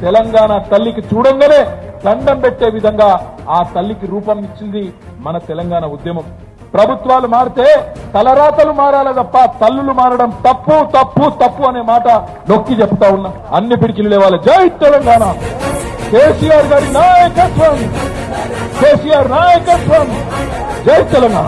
తెలంగాణ తల్లికి చూడంగానే దండం పెట్టే విధంగా ఆ తల్లికి రూపం ఇచ్చింది మన తెలంగాణ ఉద్యమం. ప్రభుత్వాలు మారితే తలరాతలు మారాలి తప్ప తల్లులు మారడం తప్పు తప్పు తప్పు అనే మాట నొక్కి చెప్తా ఉన్నా. అన్ని పిడికిలు లేవాలి. జై తెలంగాణ! కేసీఆర్ గారి నాయకత్వం! కేసీఆర్ నాయకత్వం! జై తెలంగాణ!